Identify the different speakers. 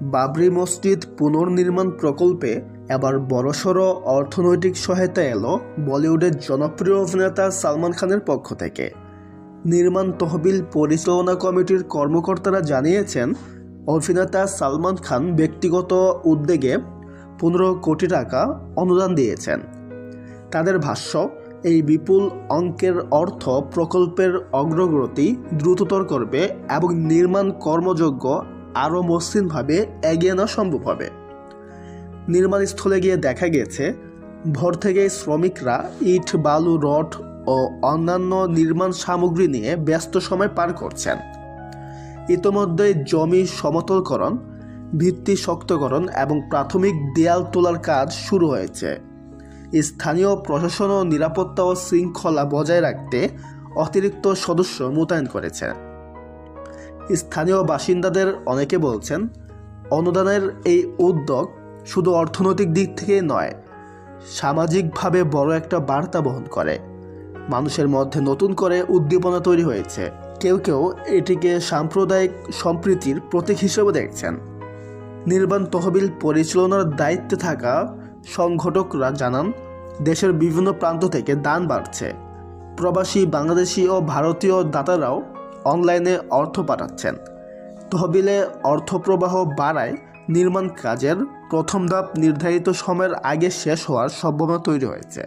Speaker 1: বাবরি মসজিদ পুনর্নির্মাণ প্রকল্পে এবার বড়সড় অর্থনৈতিক সহায়তা এলো বলিউডের জনপ্রিয় অভিনেতা সালমান খানের পক্ষ থেকে। নির্মাণ তহবিল পরিচালনা কমিটির কর্মকর্তারা জানিয়েছেন, অভিনেতা সালমান খান ব্যক্তিগত উদ্যোগে পনেরো কোটি টাকা অনুদান দিয়েছেন। তাদের ভাষ্য, এই বিপুল অঙ্কের অর্থ প্রকল্পের অগ্রগতি দ্রুততর করবে এবং নির্মাণ কর্মযোগ্য আরও মসৃণভাবে এগিয়ে নেওয়া সম্ভব হবে। নির্মাণস্থলে গিয়ে দেখা গেছে, ভোর থেকেই শ্রমিকরা ইট, বালু, রড ও অন্যান্য নির্মাণ সামগ্রী নিয়ে ব্যস্ত সময় পার করছেন। ইতোমধ্যে জমি সমতলকরণ, ভিত্তি শক্তকরণ এবং প্রাথমিক দেয়াল তোলার কাজ শুরু হয়েছে। স্থানীয় প্রশাসন ও নিরাপত্তা ও শৃঙ্খলা বজায় রাখতে অতিরিক্ত সদস্য মোতায়েন করেছে। স্থানীয় বাসিন্দাদের অনেকে বলছেন, অনুদানের এই উদ্যোগ শুধু অর্থনৈতিক দিক থেকে নয়, সামাজিকভাবে বড় একটা বার্তা বহন করে। মানুষের মধ্যে নতুন করে উদ্দীপনা তৈরি হয়েছে। কেউ কেউ এটিকে সাম্প্রদায়িক সম্প্রীতির প্রতীক হিসেবে দেখছেন। নির্বাণ তহবিল পরিচালনার দায়িত্বে থাকা সংগঠকরা জানান, দেশের বিভিন্ন প্রান্ত থেকে দান বাড়ছে। প্রবাসী, বাংলাদেশি ও ভারতীয় দাতারাও অনলাইনে অর্থ পাঠাচ্ছেন। তহবিলে অর্থপ্রবাহ বাড়ায় নির্মাণ কাজের প্রথম ধাপ নির্ধারিত সময়ের আগে শেষ হওয়ার সম্ভাবনা তৈরি হয়েছে।